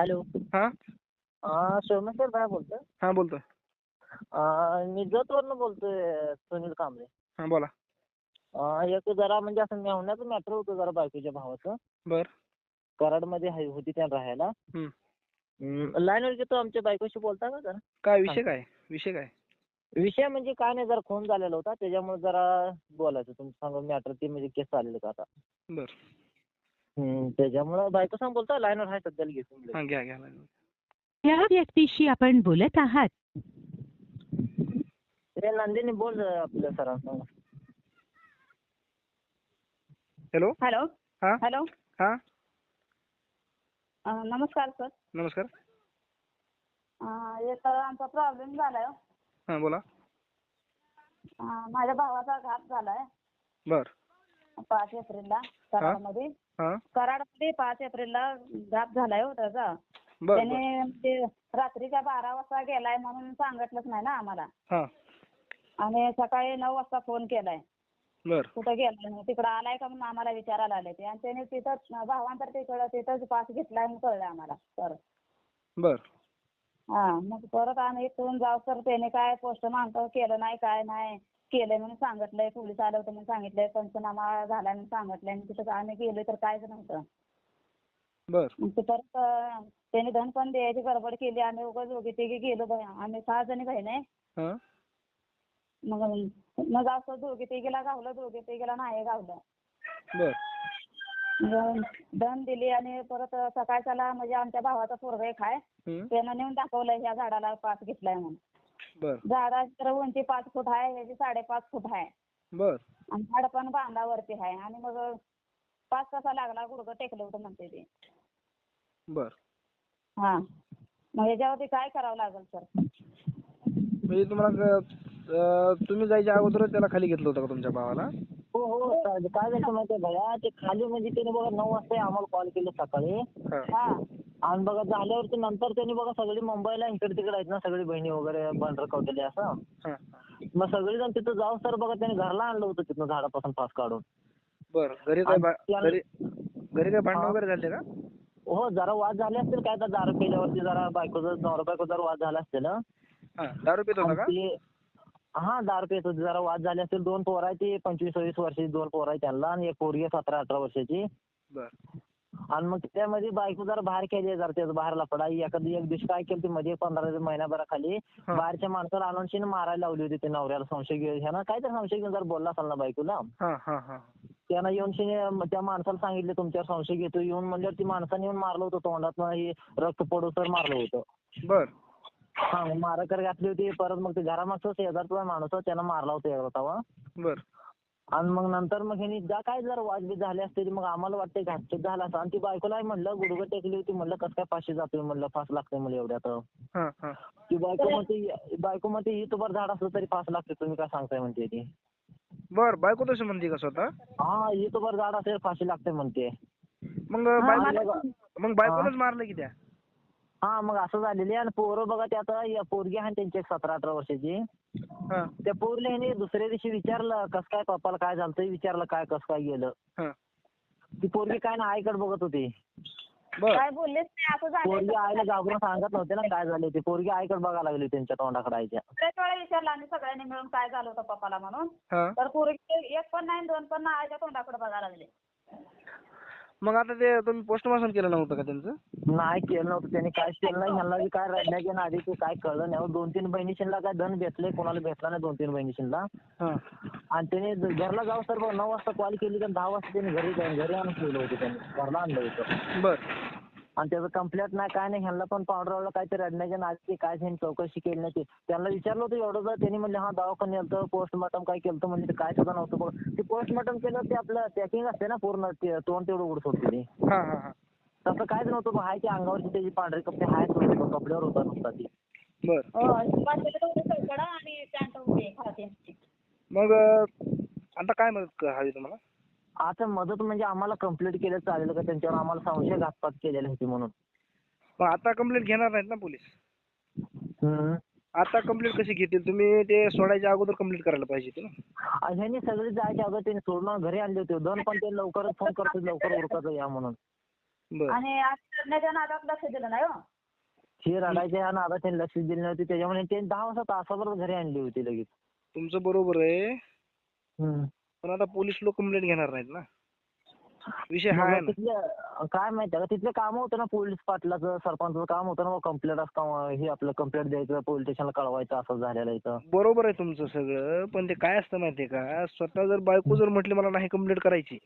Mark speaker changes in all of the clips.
Speaker 1: Hello.
Speaker 2: हा.
Speaker 1: सोमेश्वर भाई बोलतोय?
Speaker 2: हा बोलतो.
Speaker 1: अं, मी जतवरनं बोलतोय सुनील कांबळे.
Speaker 2: हा बोला.
Speaker 1: अं, एक जरा म्हणजे असं मेहुण्याचं मॅटर होतं जरा बायकोच्या भावाचं.
Speaker 2: बर.
Speaker 1: कराडमध्ये हाय- होती त्या राहायला.
Speaker 2: हम्म.
Speaker 1: लाईनवर घेतो आमच्या बायकोशी बोलता का जरा?
Speaker 2: काय विषय काय? विषय काय?
Speaker 1: विषय म्हणजे काय नाही जरा फोन झालेला होता. त्याच्यामुळे जरा बोलायचं. तुमचं सांगा मॅटर ते म्हणजे केस चाललेलं का आता?
Speaker 2: बर.
Speaker 1: त्याच्यामुळं बायको सांग बोलता लाईनवर आहे सध्याला घेतो
Speaker 2: हा घ्या घ्या
Speaker 3: या व्यक्तीशी आपण बोलत आहात.
Speaker 1: ते नंदिनी बोल आपल्या सरांसंग
Speaker 2: हॅलो?
Speaker 4: हॅलो?
Speaker 2: हा?
Speaker 4: हॅलो?
Speaker 2: हा?
Speaker 4: अं, नमस्कार सर.
Speaker 2: नमस्कार.
Speaker 4: अं, एक आमचा प्रॉब्लेम झालाय हो.
Speaker 2: हा बोला.
Speaker 4: अं, माझ्या भावाचा घात झालाय.
Speaker 2: बर.
Speaker 4: पाच एप्रिलला कराडमध्ये
Speaker 2: हा?
Speaker 4: कराडमध्ये पाच एप्रिलला घात झालाय हो त्याचा.
Speaker 2: बर बर.
Speaker 4: त्याने ते रात्रीच्या बारा वाजता गेलाय म्हणून सांगितलंच नाही ना आम्हाला.
Speaker 2: हा.
Speaker 4: आणि सकाळी नऊ वाजता फोन केलाय.
Speaker 2: बर.
Speaker 4: कुठं गेलाय तिकडं आलाय का म्हणून आम्हाला विचारायला आले ते. आणि त्याने तिथंच भावांतर तिकडं तिथंच पास घेतलाय म्हणून कळलंय आम्हाला तर
Speaker 2: बर.
Speaker 4: हा मग परत आम्ही इथून जाऊ तर त्याने काय पोस्ट मागतो केलं नाही काय नाही. केलंय म्हणून सांगितलंय पोलीस आलं होतं म्हणून सांगितलंय पंचनामा झालाय म्हणून सांगितलंय आणि तिथं आम्ही गेलोय तर कायच नव्हतं.
Speaker 2: बर.
Speaker 4: मग ते परत अं, त्याने धन पण द्यायची गडबड केली आम्ही उगाच दोघी तिघी गेलो बाई आम्ही सहा जणी बहीण आहे.
Speaker 2: हा.
Speaker 4: मग मग असं दोघी तिघीला गावलं दोघी तिघीला नाही गावलं.
Speaker 2: बर.
Speaker 4: मग धन दिली आणि परत सकाळच्याला म्हणजे आमच्या भावाचा पोरगा एक आहे
Speaker 2: हम्म.
Speaker 4: त्यानं नेऊन दाखवलंय ह्या झाडाला पास घेतलाय म्हणून.
Speaker 2: बर.
Speaker 4: झाडाची तर उंची पाच फूट आहे ह्याची साडेपाच फूट आहे.
Speaker 2: बर.
Speaker 4: आणि झाड पण बांधावरती आहे आणि मग पाच कसा लागला गुडघं टेकलं होतं म्हणते ते.
Speaker 2: बर.
Speaker 4: हा. मग ह्याच्यावरती काय करावं लागेल सर?
Speaker 2: म्हणजे तुम्हाला अं, तुम्ही जायच्या अगोदर त्याला खाली घेतलं होतं का तुमच्या भावाला?
Speaker 1: हो हो. काय झालं माहितीये भैया? ते खाली म्हणजे त्याने बघा नऊ वाजता आम्हाला कॉल केला सकाळी.
Speaker 2: हा.
Speaker 4: हा.
Speaker 1: आणि बघा झाल्यावरती नंतर त्यांनी बघा सगळी मुंबईला इकडे तिकडे आहेत ना सगळी बहिणी वगैरे बंडर कवटेले असं. मग सगळेजण तिथं जाऊ सर बघा त्यांनी घरला आणलं होतं तिथं झाडापासून फास काढून.
Speaker 2: बर घरी काय
Speaker 1: आणि
Speaker 2: बा-
Speaker 1: त्याला-
Speaker 2: घरी घरी काय भांडण
Speaker 1: हा.
Speaker 2: वगैरे झाले का?
Speaker 1: हो जरा वाद झाले असतील काय तर दारू पिल्यावरती जरा बायकोचं नवरा बायको जरा वाद झाला असतील हं.
Speaker 2: हा दारू पित होता
Speaker 1: आणि
Speaker 2: का?
Speaker 1: ते हा दारू पित होते जरा वाद झाले असतील दोन पोरं आहेत ती पंचवीस सव्वीस वर्षाची दोन पोरं आहेत त्यांना आणि एक पोरगी आहे सतरा अठरा वर्षाची.
Speaker 2: बर.
Speaker 1: आणि मग त्यामध्ये बायको जरा बाहेर केली जरा त्याचं बाहेर लफडा एखादी एक दिवशी काय केली मध्ये पंधरा महिन्याभराखाली. बाहेरच्या माणसाला आणून शिन मारायला लावली होती ते नवऱ्याला संशय घेऊन. ह्यानं काय तर संशय घेऊन जर बोलला असेल ना बायकोला त्यानं येऊन शिने त्या माणसाला सांगितले तुमच्यावर संशय घेतो येऊन म्हणल्यावर ती माणसाने येऊन मारलं होतं तोंडात हे रक्त पडू तर मारलं होतं.
Speaker 2: बर.
Speaker 1: हा माराकर घातली होती परत मग ते घरामागचं शेजारचा माणूस त्यानं मारला होता
Speaker 2: बर.
Speaker 1: आणि मग नंतर मग ह्यांनी ज्या काय जर वाजबीत झाले असते मग आम्हाला वाटतं घातचे झाला असं आणि ती बायकोला म्हणलं गुडघं टेकली होती म्हणलं कसं काय फाशी जातोय म्हणलं फास लागते म्हणलं एवढ्यात.
Speaker 2: हा हा.
Speaker 1: ती बायको म्हणते बायको म्हणते ही तुबर झाड असलं तरी फास लागते तुम्ही काय सांगताय म्हणते ती.
Speaker 2: बर बायको तशी म्हणते का स्वतः?
Speaker 1: हा ही तुबर झाड असेल फाशी लागते म्हणते.
Speaker 2: मग बायको मग बायकोनच मारलं की त्या?
Speaker 1: हा मग असं झालेली आणि पोरं बघा ते आता पोरगी आहे त्यांची एक सतरा अठरा वर्षाची. त्या पोरीला दुसऱ्या दिवशी विचारलं कसं काय पप्पाला काय झालं विचारलं काय कसं काय गेलं?
Speaker 2: हा.
Speaker 1: ती पोरगी काय ना आईकडे बघत होती.
Speaker 4: काय बोललेच नाही असं झालं
Speaker 1: पोरगी आईला घाबरून सांगत नव्हते ना काय झाले ते. पोरगी आईकडे बघायला लागली त्यांच्या तोंडाकडे आईच्या
Speaker 4: बरेच वेळा विचारलं आम्ही सगळ्यांनी मिळून काय झालं होतं पप्पाला म्हणून.
Speaker 2: हा.
Speaker 4: तर पोरगी एक पण नाही दोन पण नाही आईच्या तोंडाकडे बघायला लागले.
Speaker 2: मग आता ते तुम्ही पोस्टमॉर्टम केलं नव्हतं का त्यांचं?
Speaker 1: नाही केलं नव्हतं. त्यांनी काय केलं नाही. ह्यांना बी काय रडण्याच्या ना आधी ते काय कळलं नाही. दोन तीन बहिणीशींना काय धन भेटले कोणाला भेटला नाही दोन तीन बहिणीशींना.
Speaker 2: हा.
Speaker 1: आणि त्याने घरला जाऊ बघ नऊ वाजता कॉल केली तर दहा वाजता त्यांनी घरी घरी आणून ठेवलं होतं त्यांनी. घरला आणलं होतं.
Speaker 2: बर.
Speaker 1: आणि त्याचं कंप्लेंट नाही काय नाही ह्यांना पण पावडर काहीतरी रडण्याच्या नादी काय त्यांनी चौकशी केली नाही ते. त्यांना विचारलं होतं एवढं जर त्यांनी म्हणले हा दवाखान्यात नेलं पोस्टमॉर्टम काय केलं म्हणजे ते काय सुद्धा नव्हतं बघ ते पोस्टमॉर्टम केलं ते आपलं पॅकिंग असते ना पूर्ण ते तोंड तेवढं उघड सोडते ते.
Speaker 2: हा हा हा.
Speaker 1: तसं काहीच नव्हतं बघ हाय ते अंगावरची त्याची पांढरे कपडे आहेत होते बघ, कपड्यावर होता नुसता ती.
Speaker 4: होते होते
Speaker 2: मग आता काय मदत क- हवी तुम्हाला?
Speaker 1: आता मदत म्हणजे आम्हाला कंप्लीट केलं चालेल का? त्यांच्यावर आम्हाला संशय घातपात केलेली होती म्हणून.
Speaker 2: पण आता कंप्लेंट घेणार नाहीत ना पोलीस?
Speaker 1: हम्म.
Speaker 2: आता कंप्लेंट कशी घेतील? तुम्ही ते सोडायच्या अगोदर कंप्लेंट करायला पाहिजे होती ना.
Speaker 1: आणि ह्यांनी सगळे जायच्या अगोदर त्यांनी सोडून घरी आणले होते. दोन पण ते लवकरच फोन करतो लवकर उरकत या म्हणून.
Speaker 2: बर.
Speaker 4: आणि रडण्याच्या नादात लक्ष दिलं नाही हो.
Speaker 1: ही रडायच्या नादात त्यांनी लक्ष दिले नव्हते. त्याच्यामुळे त्यांनी दहा वाजता तासाभर घरी आणली होती लगेच.
Speaker 2: तुमचं बरोबर आहे.
Speaker 1: हम्म.
Speaker 2: पण आता पोलीस लोक कंप्लेंट घेणार नाहीत ना. विषय हा आहे ना.
Speaker 1: तिथलं काय माहिती का तिथलं काम होतं ना पोलीस पाटलाचं सरपंचाचं काम होतं ना कंप्लेंट हे आपलं कंप्लेंट द्यायचं पोलीस स्टेशनला कळवायचं असं झालेलं इथं.
Speaker 2: बरोबर आहे तुमचं सगळं पण ते काय असतं माहितीये का? स्वतः जर बायको जर म्हटली मला नाही कंप्लेंट करायची.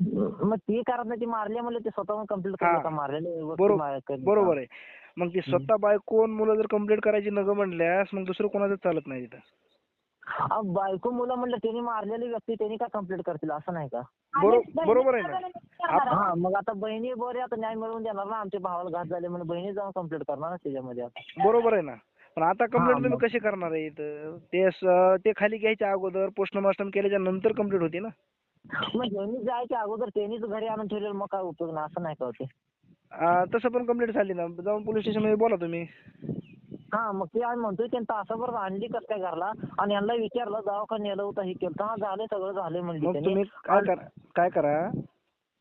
Speaker 1: मग ती करत नाही ती मारली म्हणलं ते स्वतःहून कंप्लेंट
Speaker 2: हा.
Speaker 1: करत का? मारलेले
Speaker 2: बरोबर बरोबर आहे. मग ती स्वतः बायको आणि मुलं जर कंप्लेंट करायची नग म्हणल्यास मग दुसरं कोणाचं चालत नाही तिथं?
Speaker 1: बायको मुलं म्हणलं त्यांनी मारलेली व्यक्ती त्यांनी का कंप्लेंट करतील? असं नाही का?
Speaker 2: बरो- बरोबर आहे ना.
Speaker 1: हा मग आता बहिणी बरे आता न्याय मिळवून देणार ना आमच्या भावाला घात झाले म्हणून बहिणी जाऊन कंप्लेंट करणार ना त्याच्यामध्ये आता.
Speaker 2: बरोबर आहे ना. पण आता कंप्लेंट तुम्ही
Speaker 1: मग.
Speaker 2: कशी करणार आहे इथं? ते स- ते खाली घ्यायच्या अगोदर पोस्टमार्टम केल्याच्यानंतर कंप्लीट होती ना?
Speaker 1: मग ह्यांनी जायच्या अगोदर त्यांनीच घरी आणून ठेवलेलं मग काय उपयोग नाही असं नाही का होते?
Speaker 2: आ, तसं पण कंप्लीट झाली ना. जाऊन पोलीस स्टेशनमध्ये बोला तुम्ही.
Speaker 1: हा मग ते आम्ही म्हणतोय त्यांनी तासाभर आणली कसं काय घरला? आणि यांना विचारलं दवाखान्यात नेलं होतं हे केलं हा झाले सगळं झाले म्हणली
Speaker 2: मग
Speaker 1: त्यांनी.
Speaker 2: तुम्ही काय करा काय करा.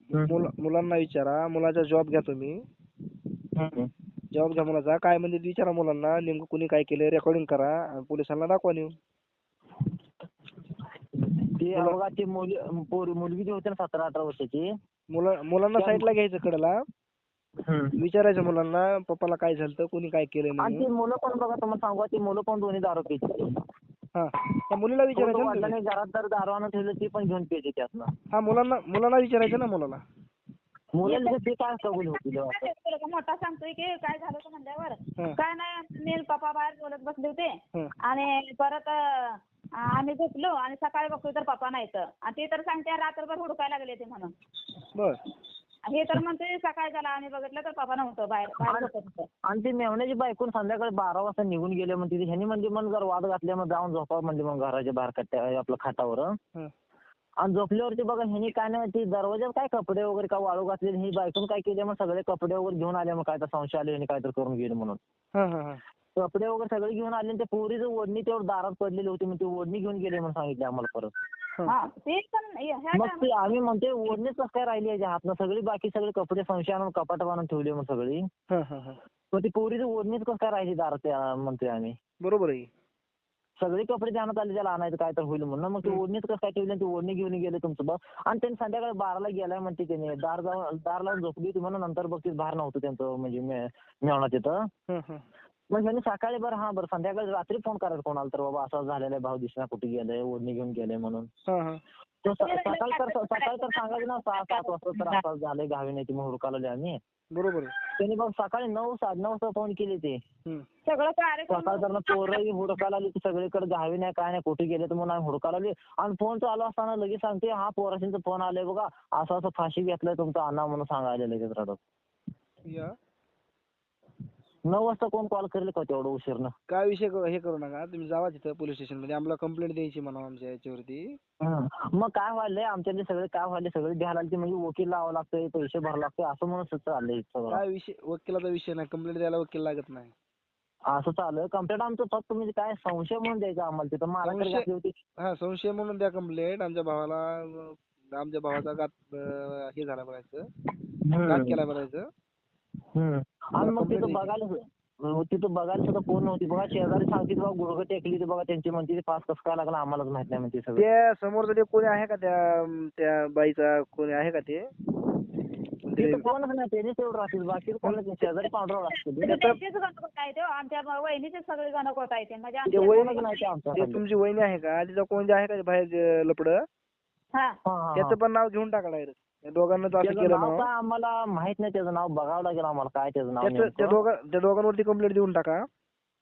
Speaker 2: मुला- मुलांना विचारा मुलाचा जॉब घ्या तुम्ही.
Speaker 1: हम्म.
Speaker 2: जॉब घ्या मुलाचा. काय म्हणजे विचारा मुलांना. नेमकं कुणी काय केलं रेकॉर्डिंग करा. आणि पोलिसांना दाखवा नेऊन.
Speaker 1: ती बघा ती मुली पोरी- मुलगी जी होती ना सतरा अठरा वर्षाची.
Speaker 2: मुला मुलांना
Speaker 1: त्या-
Speaker 2: साईडला घ्यायचं कडला. विचारायचं मुलांना पप्पाला काय झालं कोणी काय केलं
Speaker 1: आणि ती
Speaker 2: म्हणून
Speaker 1: मुलं पण बघा तुम्हाला सांगू ती मुलं पण दोन्ही दारू पिते
Speaker 2: हा. त्या मुलीला विचारायचं ना
Speaker 1: वडिलांनी. घरात जर दारू आणून ठेवलं ती पण घेऊन पिते त्यातनं.
Speaker 2: हा मुलांना मुलांना विचारायचं ना मुलाला.
Speaker 1: मुलांना ते काय कबूल होतील? हो
Speaker 4: काय ते पोरगं मोठा सांगतोय की काय झालं होतं म्हणल्यावर
Speaker 2: हं.
Speaker 4: काय नाही मी पप्पा बाहेर बोलत बसले होते.
Speaker 2: हं.
Speaker 4: आणि परत अं, आम्ही झोपलो आणि सकाळी बघतोय तर पप्पा नाही तर आणि ते तर सांगते रात्रभर हुडकायला लागले ते म्हणून.
Speaker 2: बर.
Speaker 4: हे तर म्हणते सकाळी झाला आम्ही बघितलं तर पप्पा नव्हतं बाहेर
Speaker 1: आणि ती मेवण्याची बायकून संध्याकाळी बारा वाजता निघून गेले म्हणते ह्यांनी म्हणजे मग जर वाद घातले मग जाऊन झोपावं म्हणजे मग घराच्या बाहेर कट्ट्या आपलं खाटावर.
Speaker 2: हं.
Speaker 1: आणि झोपल्यावरती बघा ह्यांनी काय नाही ती दरवाज्यात काय कपडे वगैरे काय वाळू घातले ही बायकून काय केले मग सगळे कपडे वगैरे घेऊन आले मग काय तर संशय आले ह्यांनी काय तर करून गेले म्हणून.
Speaker 2: हा हा हा
Speaker 1: कपडे वगैरे सगळे घेऊन आले आणि ते पोरीचं ओढणी तेवढं दारात पडलेली होती मग ती ओढणी घेऊन गेले म्हणून सांगितले आम्हाला परत.
Speaker 4: ते पण
Speaker 1: आम्ही म्हणतोय ओढणीच कसं काय राहिली याच्या हातनं? सगळी बाकी सगळे कपडे संशय आणून कपाट बांधून ठेवली मग सगळी.
Speaker 2: हा हा हा.
Speaker 1: मग ती पोरीची ओढणीच कसं काय राहिली दारात म्हणतोय आम्ही.
Speaker 2: बरोबर आहे.
Speaker 1: सगळे कपडे ध्यानात आले त्याला आणायचं काय तर होईल म्हणून. मग ती. ओढणीच कसं काय ठेवली आणि ती ओढणी घेऊन गेले तुमचं बघ. आणि त्यांनी संध्याकाळी बाराला गेलाय म्हणते त्याने दार जाऊन दार लावून झोपली होती म्हणून नंतर बघ बाहेर नव्हतं त्यांचं म्हणजे मे- मेवणा तिथं. मग ह्यांनी सकाळी बरं हा बरं संध्याकाळी रात्री फोन करायचा कोणाला तर बाबा असं झालेलं आहे भाऊ दिसणार कुठे गेलाय ओढणी घेऊन गेले म्हणून.
Speaker 2: हा हा.
Speaker 1: सकाळी तर सकाळी तर सांगायचं ना सहा सात वाजता तर असं झालंय घावी नाही ती हुडकायला आम्ही.
Speaker 2: बरोबर
Speaker 1: त्यांनी बघ सकाळी नऊ साडे नऊ वाजता फोन केले ते.
Speaker 4: सगळं
Speaker 1: सकाळ तर पोरही हुडकायला आली की सगळीकडे घावी नाही काय नाही कुठे गेले तर म्हणून आम्ही हुडकायला आली. आणि फोन चालू असताना लगेच सांगते हा पोराशींचा फोन आलाय बघा असं असं फाशी घेतलाय तुमचा अण्णा म्हणून सांगायला लगेच रडत.
Speaker 2: या.
Speaker 1: नऊ वाजता कोण कॉल करेल का तेवढं उशीरनं
Speaker 2: काय विषय क- हे करू नका तुम्ही जावा तिथं पोलीस स्टेशनमध्ये आम्हाला कंप्लेंट द्यायची म्हणा आमच्या याच्यावरती
Speaker 1: हं. मग काय व्हायलंय आमच्यातले सगळे काय व्हायले सगळे द्यायला लागते म्हणजे वकील लावावं लागतंय पैसे भरावं लागतंय असं म्हणून चाललंय सगळं
Speaker 2: काय विषय वकिलाचा विषय नाही कंप्लेंट द्यायला वकील लागत नाही
Speaker 1: असं चालू कंप्लेंट आमचं फक्त म्हणजे काय संशय म्हणून द्यायचा आम्हाला तिथं माराकरी
Speaker 2: संशय-
Speaker 1: घातली होती
Speaker 2: हा संशय म्हणून द्या कंप्लेंट आमच्या भावाला अं, आमच्या भावाचा घात अं, हे झाला म्हणायचं घात केला म्हणायचं
Speaker 1: हम्म. आणि मग तिथं. बघायला अं, तिथं बघायला सुद्धा कोण नव्हती. बघा शेजारी सांगते बघा गुडघं टेकली ते बघा त्यांची म्हणते पास कसं काय लागला? आम्हालाच माहीत नाही म्हणते सगळं.
Speaker 2: त्या समोरचं ते कोणी आहे का त्या त्या बाईचा? कोणी आहे का ते? ते-
Speaker 1: तिथं कोणच नाही त्यांनीच राहतील. बाकी कोणच नाही. शेजारी पांढरा असते
Speaker 4: त्यांचेच गणकोट आहे ते? हो. आमच्या वहिनीचे सगळे गणकोट आहे ते म्हणजे
Speaker 2: ते
Speaker 4: आमच्या
Speaker 1: नाही ते आमच्या
Speaker 2: ते
Speaker 1: खाली.
Speaker 2: तुमची वहिनी आहे का? तिचा कोण जे आहे का बाहेर लपड?
Speaker 4: हा.
Speaker 1: हा, हा, हा.
Speaker 2: त्याचं पण नाव घेऊन टाका डायरेक्ट दोघांना तर असं
Speaker 1: त्याचं
Speaker 2: केलं
Speaker 1: नाव काय आम्हाला माहीत नाही त्याचं नाव बघावं लागेल आम्हाला काय त्याचं नाव
Speaker 2: त्याचं त्या
Speaker 1: नेमकं.
Speaker 2: दोघा त्या दोघांवरती कंप्लेंट देऊन टाका.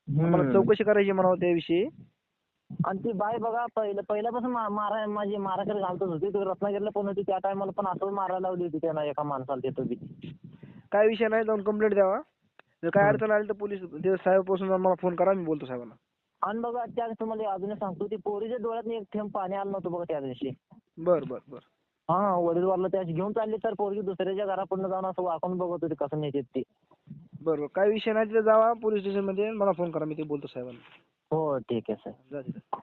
Speaker 2: मला
Speaker 1: हम्म.
Speaker 2: चौकशी करायची म्हणावं त्याविषयी
Speaker 1: आणि ती बाई बघा पहिलं पहिल्यापासून मा- मारा माझी माराकडे घालतच होती. ती रत्नागिरीला पण होती त्या टायमाला पण असं मारायला लावली होती त्यांना एका माणसाला तिथं बी.
Speaker 2: काय विषय नाही जाऊन कंप्लेंट द्यावा. जर काय
Speaker 1: हम्म.
Speaker 2: अडचण आली तर पोलीस ते साहेबपासून मला फोन करा मी बोलतो साहेबांना.
Speaker 1: आणि बघा त्या तुम्हाला अजून सांगतो ती पोरीच्या डोळ्यात एक थेंब पाणी आलं नव्हतं बघा त्या दिवशी.
Speaker 2: बर बर बर.
Speaker 1: हा वडील वारला त्या घेऊन चालली तर पोरगी दुसऱ्याच्या घरापुढे जाऊन असं वाकून बघत होती कसं नेते ती
Speaker 2: बर बर काय विषय नाही तिथे जावा पोलीस स्टेशनमध्ये मला फोन करा मी ते बोलतो साहेबांना.
Speaker 1: हो ठीक आहे सर
Speaker 2: जा तिथं.